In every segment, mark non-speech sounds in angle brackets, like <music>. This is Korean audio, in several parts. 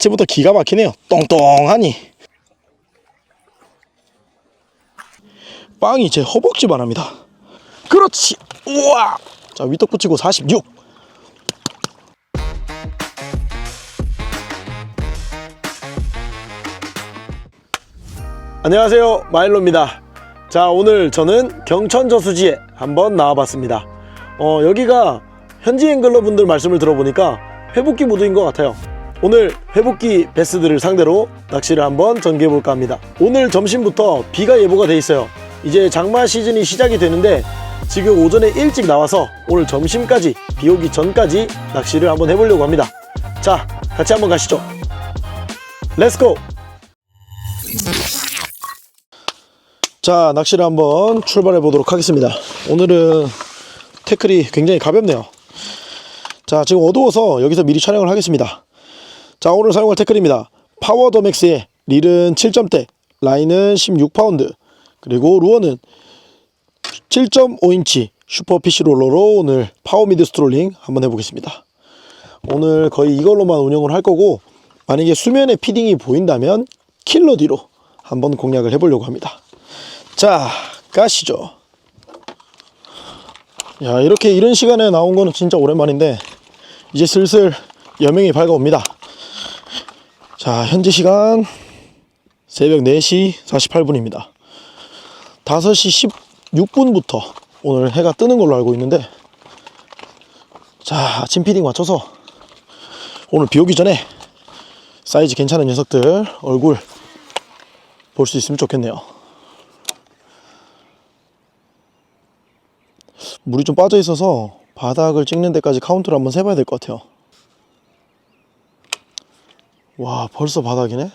자체부터 기가 막히네요. 똥똥하니. 빵이 제 허벅지만 합니다. 그렇지. 우와. 자, 위떡 붙이고 46. 안녕하세요. 마일로입니다. 자, 오늘 저는 경천 저수지에 한번 나와봤습니다. 어, 여기가 현지 앵글러 분들 말씀을 들어보니까 회복기 무드인 것 같아요. 오늘 회복기 베스들을 상대로 낚시를 한번 전개해 볼까 합니다. 오늘 점심부터 비가 예보가 돼 있어요. 이제 장마 시즌이 시작이 되는데 지금 오전에 일찍 나와서 오늘 점심까지 비 오기 전까지 낚시를 한번 해보려고 합니다. 자, 같이 한번 가시죠. 렛츠고! 자, 낚시를 한번 출발해 보도록 하겠습니다. 오늘은 태클이 굉장히 가볍네요. 자, 지금 어두워서 여기서 미리 촬영을 하겠습니다. 자, 오늘 사용할 태클입니다. 파워 더맥스의 릴은 7점대, 라인은 16파운드, 그리고 루어는 7.5인치 슈퍼피시 롤러로 오늘 파워 미드 스트롤링 한번 해보겠습니다. 오늘 거의 이걸로만 운영을 할 거고, 만약에 수면에 피딩이 보인다면 킬러 뒤로 한번 공략을 해보려고 합니다. 자, 가시죠. 야, 이렇게 이른 시간에 나온 거는 진짜 오랜만인데, 이제 슬슬 여명이 밝아옵니다. 자, 현재 시간 새벽 4시 48분입니다. 5시 16분부터 오늘 해가 뜨는 걸로 알고 있는데, 자, 아침 피딩 맞춰서 오늘 비 오기 전에 사이즈 괜찮은 녀석들 얼굴 볼 수 있으면 좋겠네요. 물이 좀 빠져 있어서 바닥을 찍는 데까지 카운트를 한번 세봐야 될 것 같아요. 와, 벌써 바닥이네?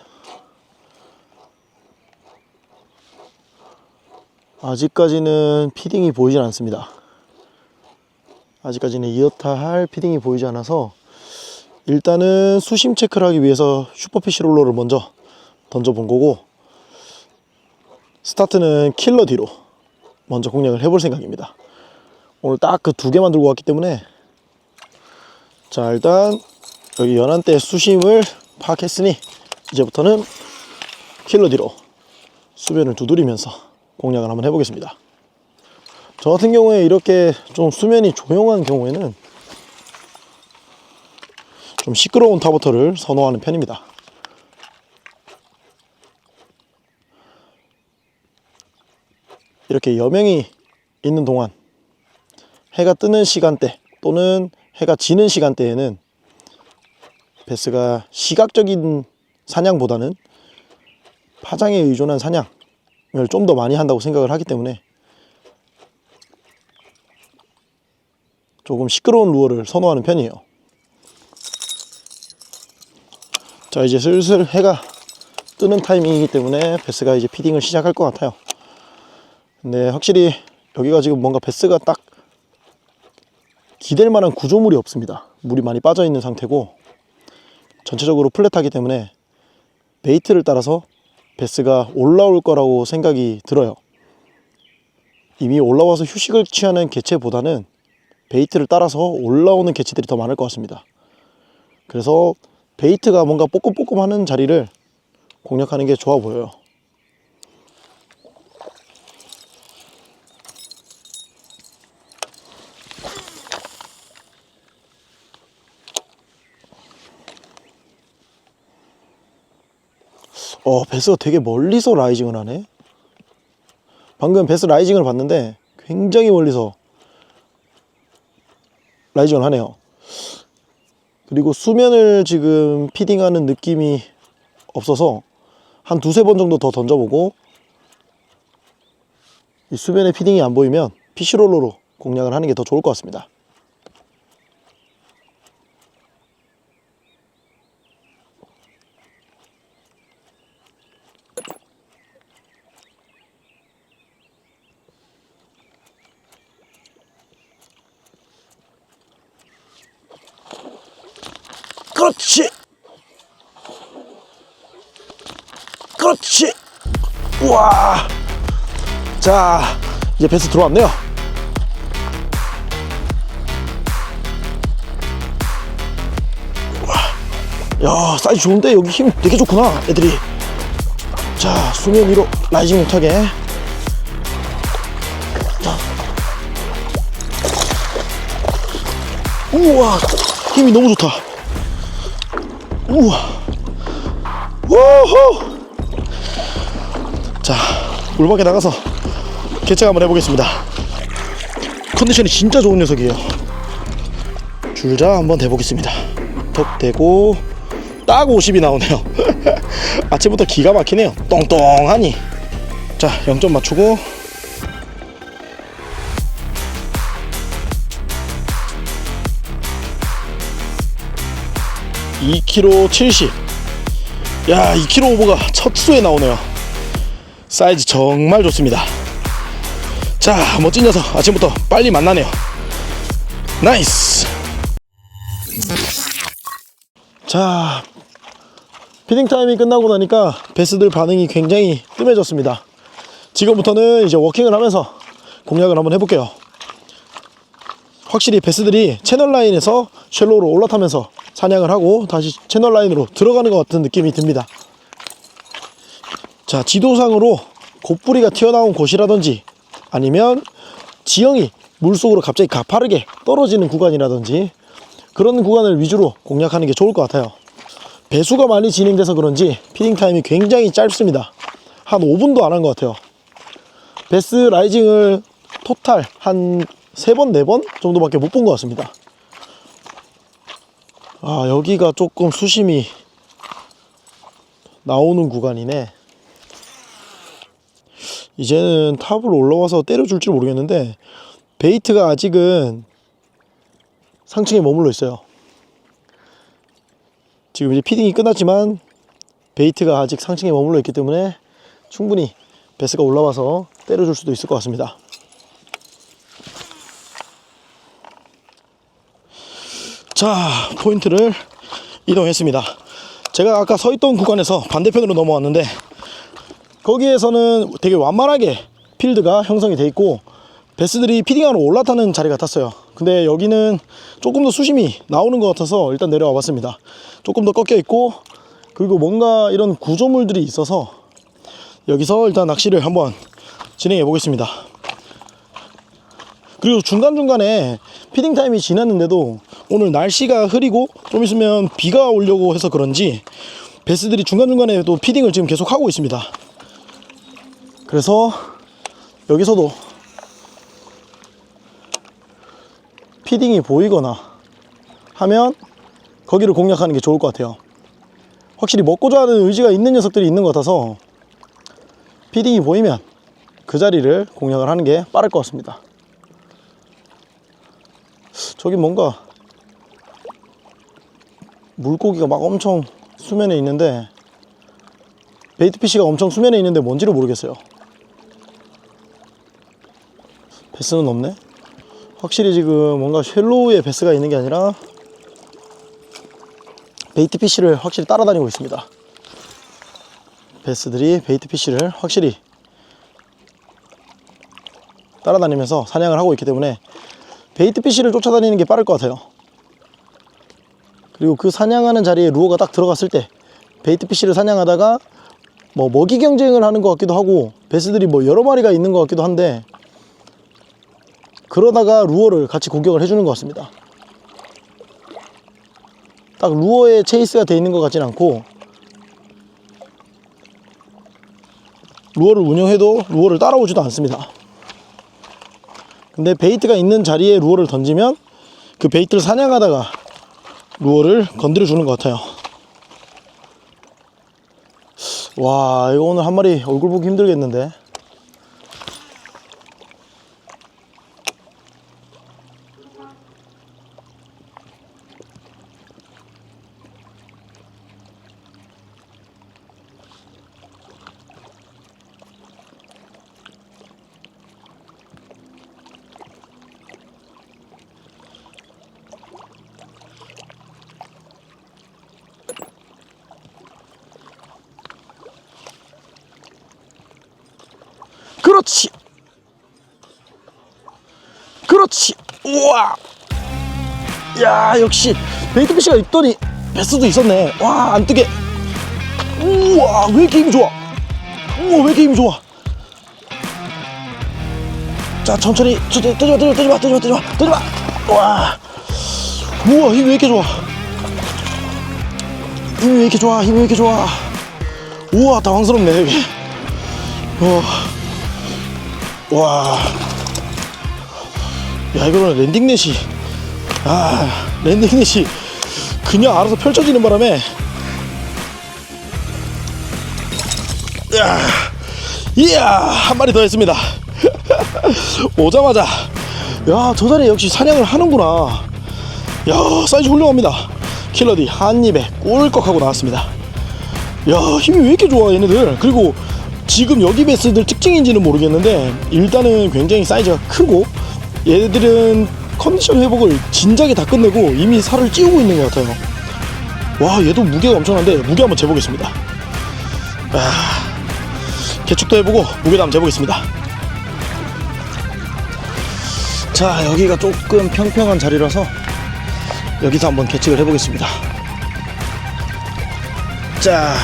아직까지는 피딩이 보이진 않습니다. 아직까지는 이렇다 할 피딩이 보이지 않아서 일단은 수심 체크를 하기 위해서 슈퍼피시 롤러를 먼저 던져본 거고 스타트는 킬러 뒤로 먼저 공략을 해볼 생각입니다. 오늘 딱 그 두 개만 들고 왔기 때문에 자 일단 여기 연한대 수심을 파악했으니 이제부터는 킬러 뒤로 수면을 두드리면서 공략을 한번 해보겠습니다. 저 같은 경우에 이렇게 좀 수면이 조용한 경우에는 좀 시끄러운 타버터를 선호하는 편입니다. 이렇게 여명이 있는 동안 해가 뜨는 시간대 또는 해가 지는 시간대에는 베스가 시각적인 사냥보다는 파장에 의존한 사냥을 좀 더 많이 한다고 생각을 하기 때문에 조금 시끄러운 루어를 선호하는 편이에요. 자 이제 슬슬 해가 뜨는 타이밍이기 때문에 베스가 이제 피딩을 시작할 것 같아요. 근데 확실히 여기가 지금 뭔가 베스가 딱 기댈 만한 구조물이 없습니다. 물이 많이 빠져 있는 상태고 전체적으로 플랫하기 때문에 베이트를 따라서 베스가 올라올 거라고 생각이 들어요. 이미 올라와서 휴식을 취하는 개체보다는 베이트를 따라서 올라오는 개체들이 더 많을 것 같습니다. 그래서 베이트가 뭔가 뽀끔뽀끔 하는 자리를 공략하는 게 좋아 보여요. 어, 베스가 되게 멀리서 라이징을 하네. 방금 베스 라이징을 봤는데 굉장히 멀리서 라이징을 하네요. 그리고 수면을 지금 피딩하는 느낌이 없어서 한 두세 번 정도 더 던져보고 이 수면에 피딩이 안 보이면 피시롤러로 공략을 하는 게 더 좋을 것 같습니다. 그렇지. 그렇지. 우와. 자, 이제 베스 들어왔네요. 야 사이즈 좋은데 여기 힘 되게 좋구나 애들이 자 수면 위로 라이징 못하게 자 우와 힘이 너무 좋다 우와. 우후 자 물밖에 나가서 개척 한번 해보겠습니다. 컨디션이 진짜 좋은 녀석이에요. 줄자 한번 대보겠습니다. 턱 대고 딱 50이 나오네요. <laughs> 아침부터 기가 막히네요. 똥똥하니. 자 0점 맞추고 (2kg 70) 야 2kg 오버가 첫 수에 나오네요. 사이즈 정말 좋습니다. 자 멋진 녀석 아침부터 빨리 만나네요. 나이스! 자 피딩 타임이 끝나고 나니까 베스들 반응이 굉장히 뜸해졌습니다. 지금부터는 이제 워킹을 하면서 공략을 한번 해볼게요 확실히 베스들이 채널 라인에서 쉘로우로 올라타면서 사냥을 하고 다시 채널 라인으로 들어가는 것 같은 느낌이 듭니다. 자 지도상으로 곧뿌리가 튀어나온 곳이라든지 아니면 지형이 물속으로 갑자기 가파르게 떨어지는 구간이라든지 그런 구간을 위주로 공략하는 게 좋을 것 같아요. 배수가 많이 진행돼서 그런지 피딩 타임이 굉장히 짧습니다. 한 5분도 안 한 것 같아요. 베스 라이징을 토탈 한 3번, 4번 정도밖에 못 본 것 같습니다. 아 여기가 조금 수심이 나오는 구간이네. 이제는 탑을 올라와서 때려줄지 모르겠는데 베이트가 아직은 상층에 머물러 있어요. 지금 이제 피딩이 끝났지만 베이트가 아직 상층에 머물러 있기 때문에 충분히 베스가 올라와서 때려줄 수도 있을 것 같습니다 자 포인트를 이동했습니다. 제가 아까 서 있던 구간에서 반대편으로 넘어왔는데 거기에서는 되게 완만하게 필드가 형성이 돼 있고 베스들이 피딩하러 올라타는 자리 같았어요. 근데 여기는 조금 더 수심이 나오는 것 같아서 일단 내려와 봤습니다. 조금 더 꺾여 있고 그리고 뭔가 이런 구조물들이 있어서 여기서 일단 낚시를 한번 진행해 보겠습니다 그리고 중간중간에 피딩 타임이 지났는데도 오늘 날씨가 흐리고 좀 있으면 비가 오려고 해서 그런지 베스들이 중간중간에 또 피딩을 지금 계속 하고 있습니다. 그래서 여기서도 피딩이 보이거나 하면 거기를 공략하는 게 좋을 것 같아요. 확실히 먹고자 하는 의지가 있는 녀석들이 있는 것 같아서 피딩이 보이면 그 자리를 공략을 하는 게 빠를 것 같습니다 저기 뭔가 물고기가 막 엄청 수면에 있는데 베이트피쉬가 엄청 수면에 있는데 뭔지를 모르겠어요 베스는 없네 확실히 지금 뭔가 쉘로우에 베스가 있는 게 아니라 베이트 피쉬를 확실히 따라다니고 있습니다. 베스들이 베이트 피쉬를 확실히 따라다니면서 사냥을 하고 있기 때문에 베이트 피쉬를 쫓아다니는 게 빠를 것 같아요. 그리고 그 사냥하는 자리에 루어가 딱 들어갔을 때 베이트 피쉬를 사냥하다가 뭐 먹이 경쟁을 하는 것 같기도 하고 베스들이 뭐 여러 마리가 있는 것 같기도 한데 그러다가 루어를 같이 공격을 해주는 것 같습니다. 딱 루어에 체이스가 돼 있는 것 같진 않고 루어를 운영해도 루어를 따라오지도 않습니다. 근데 베이트가 있는 자리에 루어를 던지면 그 베이트를 사냥하다가 루어를 건드려 주는 것 같아요. 와, 이거 오늘 한 마리 얼굴 보기 힘들겠는데. 그렇지. 그렇지. 우와. 야, 역시 베이트피쉬가 있더니 베스도 있었네. 와, 안 뜨게. 우와, 왜 이렇게 힘이 좋아? 우와, 왜 이렇게 힘이 좋아? 자, 천천히, 천천히, 뜨지 마, 뜨지 마, 뜨지 마, 뜨지 마, 뜨지 마, 뜨지 마. 와, 우와, 힘이 왜 이렇게 좋아? 힘이 왜 이렇게 좋아? 힘이 왜 이렇게 좋아? 우와, 당황스럽네, 여기. 와, 와. 야, 이거는 랜딩넷이, 아, 랜딩넷이 그냥 알아서 펼쳐지는 바람에, 야, 이야, 한 마리 더 했습니다. <laughs> 오자마자, 야, 저 자리에 역시 사냥을 하는구나. 야, 사이즈 훌륭합니다. 킬러디 한 입에 꿀꺽하고 나왔습니다. 야, 힘이 왜 이렇게 좋아, 얘네들. 그리고 지금 여기 베스들 특징인지는 모르겠는데, 일단은 굉장히 사이즈가 크고, 얘들은 컨디션 회복을 진작에 다 끝내고 이미 살을 찌우고 있는 것 같아요. 와, 얘도 무게가 엄청난데, 무게 한번 재보겠습니다. 아, 개축도 해보고, 무게도 한번 재보겠습니다. 자, 여기가 조금 평평한 자리라서, 여기서 한번 계측을 해보겠습니다. 자,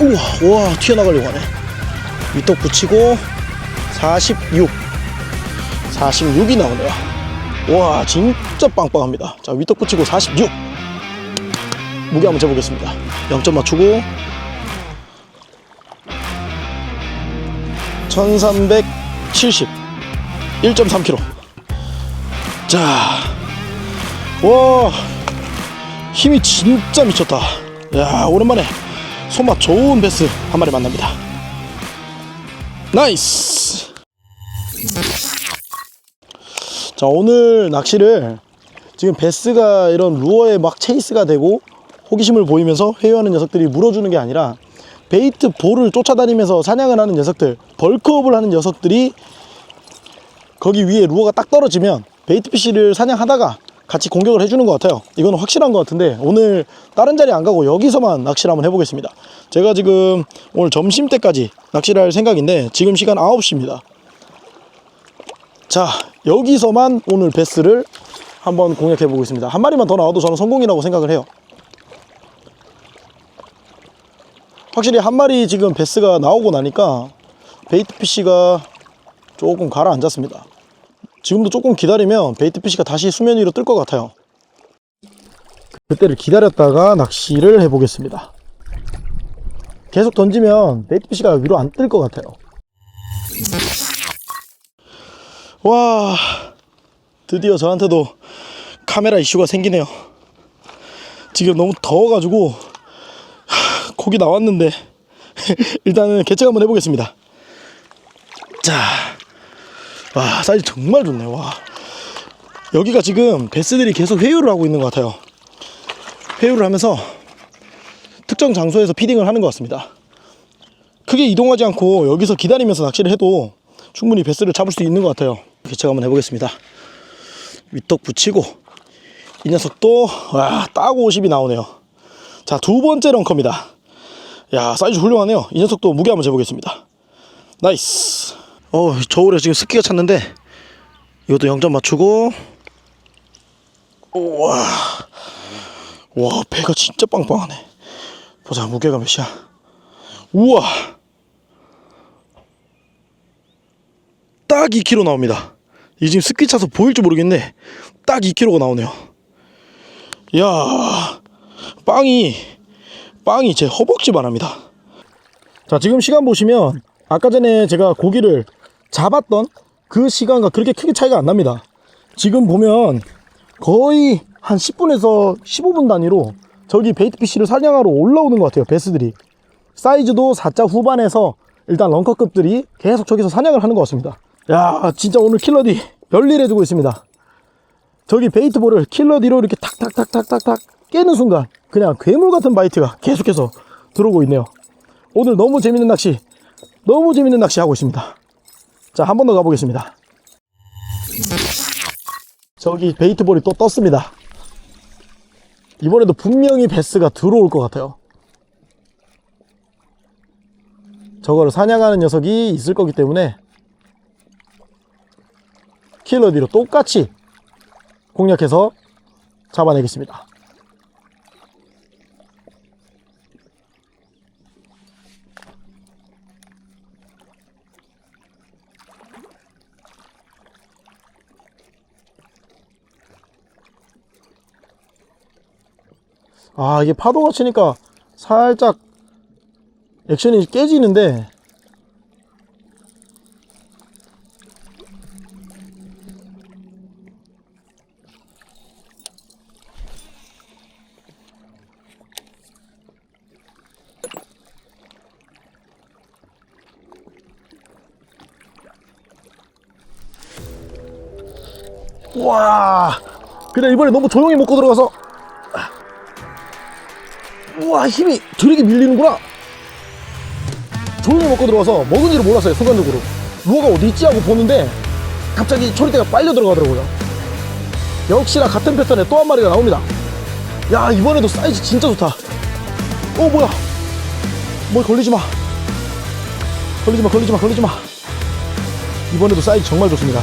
우와, 와, 튀어나가려고 하네. 위떡 붙이고, 46. 46이 나오네요. 와, 진짜 빵빵합니다. 자, 위떡 붙이고 46. 무게 한번 재보겠습니다. 0점 맞추고, 1370. 1.3kg. 자, 와, 힘이 진짜 미쳤다. 야, 오랜만에 손맛 좋은 베스 한 마리 만납니다. 나이스! 자, 오늘 낚시를 지금 베스가 이런 루어에 막 체이스가 되고 호기심을 보이면서 회유하는 녀석들이 물어주는 게 아니라 베이트 볼을 쫓아다니면서 사냥을 하는 녀석들, 벌크업을 하는 녀석들이 거기 위에 루어가 딱 떨어지면 베이트 피쉬를 사냥하다가 같이 공격을 해주는 것 같아요. 이건 확실한 것 같은데 오늘 다른 자리 안 가고 여기서만 낚시를 한번 해보겠습니다. 제가 지금 오늘 점심 때까지 낚시를 할 생각인데 지금 시간 9시입니다. 자 여기서만 오늘 베스를 한번 공략해 보겠습니다. 한 마리만 더 나와도 저는 성공이라고 생각을 해요. 확실히 한 마리 지금 베스가 나오고 나니까 베이트 피쉬가 조금 가라앉았습니다. 지금도 조금 기다리면 베이트 피쉬가 다시 수면 위로 뜰 것 같아요. 그때를 기다렸다가 낚시를 해보겠습니다. 계속 던지면 베이트 피쉬가 위로 안 뜰 것 같아요. 와, 드디어 저한테도 카메라 이슈가 생기네요. 지금 너무 더워가지고 하, 고기 나왔는데 <laughs> 일단은 개척 한번 해보겠습니다. 자, 와 사이즈 정말 좋네. 와 여기가 지금 베스들이 계속 회유를 하고 있는 것 같아요. 회유를 하면서 특정 장소에서 피딩을 하는 것 같습니다. 크게 이동하지 않고 여기서 기다리면서 낚시를 해도 충분히 베스를 잡을 수 있는 것 같아요. 개척 한번 해보겠습니다. 윗떡 붙이고 이 녀석도 와딱 50이 나오네요. 자 두 번째 런커입니다. 야 사이즈 훌륭하네요. 이 녀석도 무게 한번 재보겠습니다. 나이스. 어 저울에 지금 습기가 찼는데 이것도 0점 맞추고 우와 와 배가 진짜 빵빵하네. 보자 무게가 몇이야. 우와 딱 2kg 나옵니다. 이 지금 습기 차서 보일지 모르겠네. 딱 2kg가 나오네요. 이야, 빵이, 빵이 제 허벅지만 합니다. 자, 지금 시간 보시면, 아까 전에 제가 고기를 잡았던 그 시간과 그렇게 크게 차이가 안 납니다. 지금 보면, 거의 한 10분에서 15분 단위로 저기 베이트 피쉬를 사냥하러 올라오는 것 같아요, 베스들이. 사이즈도 4자 후반에서 일단 런커급들이 계속 저기서 사냥을 하는 것 같습니다. 야, 진짜 오늘 킬러디 별일 해주고 있습니다. 저기 베이트볼을 킬러디로 이렇게 탁탁탁탁탁탁 깨는 순간 그냥 괴물 같은 바이트가 계속해서 들어오고 있네요. 오늘 너무 재밌는 낚시, 너무 재밌는 낚시 하고 있습니다. 자, 한 번 더 가보겠습니다. 저기 베이트볼이 또 떴습니다. 이번에도 분명히 베스가 들어올 것 같아요. 저거를 사냥하는 녀석이 있을 거기 때문에 킬러디로 똑같이 공략해서 잡아내겠습니다. 아 이게 파도가 치니까 살짝 액션이 깨지는데. 와! 그래 이번에 너무 조용히 먹고 들어가서 우와 힘이 드리게 밀리는구나. 조용히 먹고 들어가서 먹은지를 몰랐어요 순간적으로. 루어가 어디 있지 하고 보는데 갑자기 초리대가 빨려 들어가더라고요. 역시나 같은 패턴에 또 한 마리가 나옵니다. 야 이번에도 사이즈 진짜 좋다. 어 뭐야? 뭐 걸리지마. 걸리지마 걸리지마 걸리지마. 이번에도 사이즈 정말 좋습니다.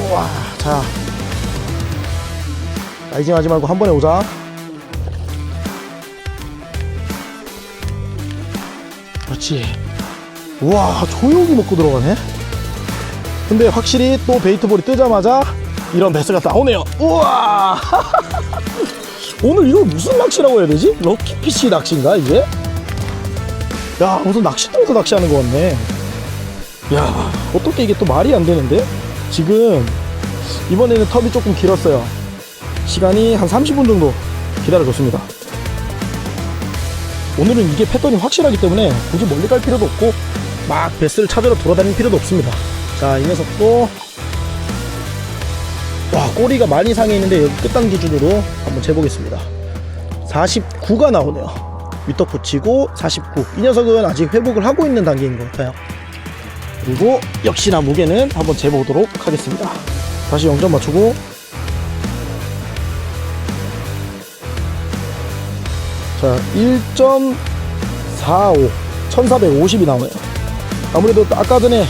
우와 자. 라이징 하지 말고 한 번에 오자 그렇지. 우와 조용히 먹고 들어가네? 근데 확실히 또 베이트볼이 뜨자마자 이런 베스가 나오네요. 우와! <laughs> 오늘 이걸 무슨 낚시라고 해야 되지? 럭키피쉬 낚시인가 이게? 야 무슨 낚시터에서 낚시하는 것 같네. 야 어떻게 이게 또 말이 안 되는데? 지금 이번에는 텀이 조금 길었어요. 시간이 한 30분 정도 기다려줬습니다 오늘은 이게 패턴이 확실하기 때문에 굳이 멀리 갈 필요도 없고 막 베스를 찾으러 돌아다닐 필요도 없습니다. 자 이 녀석도 와 꼬리가 많이 상해 있는데 여기 끝단 기준으로 한번 재보겠습니다. 49가 나오네요. 윗떡 붙이고 49이 녀석은 아직 회복을 하고 있는 단계인 것 같아요. 그리고 역시나 무게는 한번 재보도록 하겠습니다. 다시 0점 맞추고 자 1.45 1450이 나오네요. 아무래도 아까 전에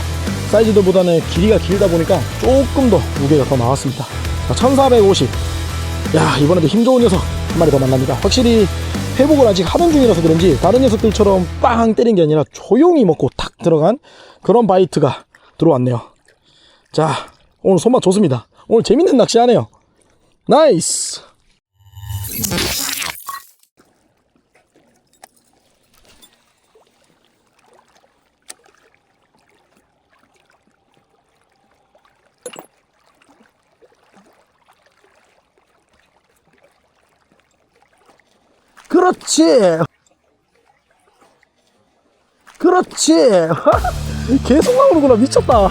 사이즈들보다는 길이가 길다 보니까 조금 더 무게가 더 나왔습니다. 자, 1450 야 이번에도 힘 좋은 녀석 한 마리 더 만납니다. 확실히 회복을 아직 하는 중이라서 그런지 다른 녀석들처럼 빵 때린 게 아니라 조용히 먹고 탁 들어간 그런 바이트가 들어왔네요. 자 오늘 손맛 좋습니다. 오늘 재밌는 낚시 하네요. 나이스 그렇지. 그렇지. <laughs> 계속 나오는구나. 미쳤다.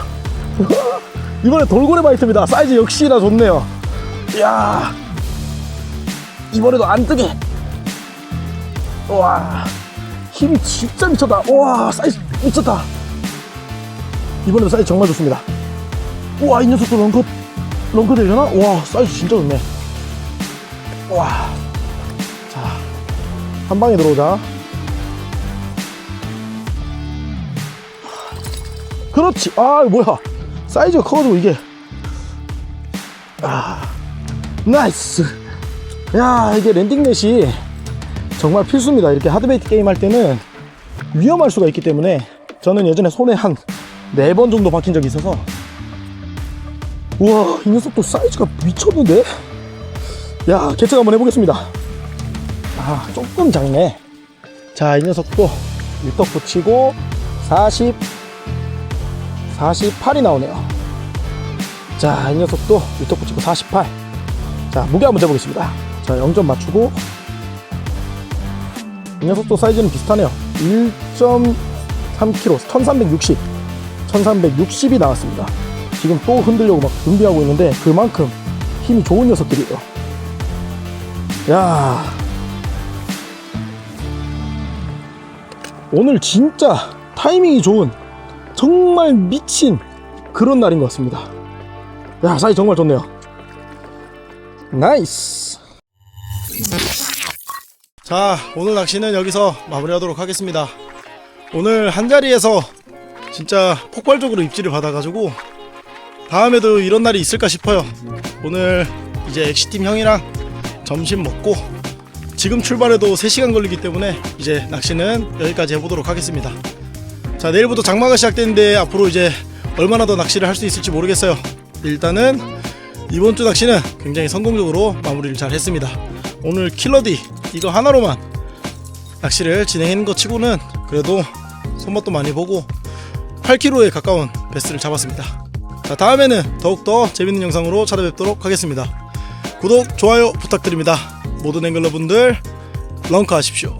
<laughs> 이번에 돌고래 바이트입니다. 사이즈 역시나 좋네요. 이야. 이번에도 안 뜨게. 와. 힘이 진짜 미쳤다. 와 사이즈 미쳤다. 이번에도 사이즈 정말 좋습니다. 우와 이 녀석도 런컷 런컷 되려나? 와 사이즈 진짜 좋네. 와. 자, 한 방에 들어오자. 그렇지. 아, 뭐야. 사이즈가 커가지고 이게. 아, 나이스. 야, 이게 랜딩넷이 정말 필수입니다. 이렇게 하드베이트 게임 할 때는 위험할 수가 있기 때문에 저는 예전에 손에 한 네 번 정도 박힌 적이 있어서 우와, 이 녀석도 사이즈가 미쳤는데? 야, 개척 한번 해보겠습니다. 아, 조금 작네. 자, 이 녀석도 일떡 붙이고 40, 48이 나오네요. 자, 이 녀석도 일떡 붙이고 48. 자, 무게 한번 재보겠습니다. 자, 0점 맞추고 이 녀석도 사이즈는 비슷하네요. 1.3kg, 1360, 1360이 나왔습니다. 지금 또 흔들려고 막 준비하고 있는데 그만큼 힘이 좋은 녀석들이에요. 야, 오늘 진짜 타이밍이 좋은 정말 미친 그런 날인 것 같습니다. 야, 사이 정말 좋네요. 나이스. 자, 오늘 낚시는 여기서 마무리하도록 하겠습니다. 오늘 한 자리에서 진짜 폭발적으로 입질을 받아가지고 다음에도 이런 날이 있을까 싶어요. 오늘 이제 엑시팀 형이랑 점심 먹고 지금 출발해도 3시간 걸리기 때문에 이제 낚시는 여기까지 해보도록 하겠습니다. 자, 내일부터 장마가 시작되는데 앞으로 이제 얼마나 더 낚시를 할 수 있을지 모르겠어요. 일단은 이번 주 낚시는 굉장히 성공적으로 마무리를 잘 했습니다. 오늘 킬러디 이거 하나로만 낚시를 진행한 것 치고는 그래도 손맛도 많이 보고 8kg에 가까운 베스를 잡았습니다. 자, 다음에는 더욱더 재밌는 영상으로 찾아뵙도록 하겠습니다. 구독, 좋아요 부탁드립니다. 모든 앵글러분들 런카 하십시오.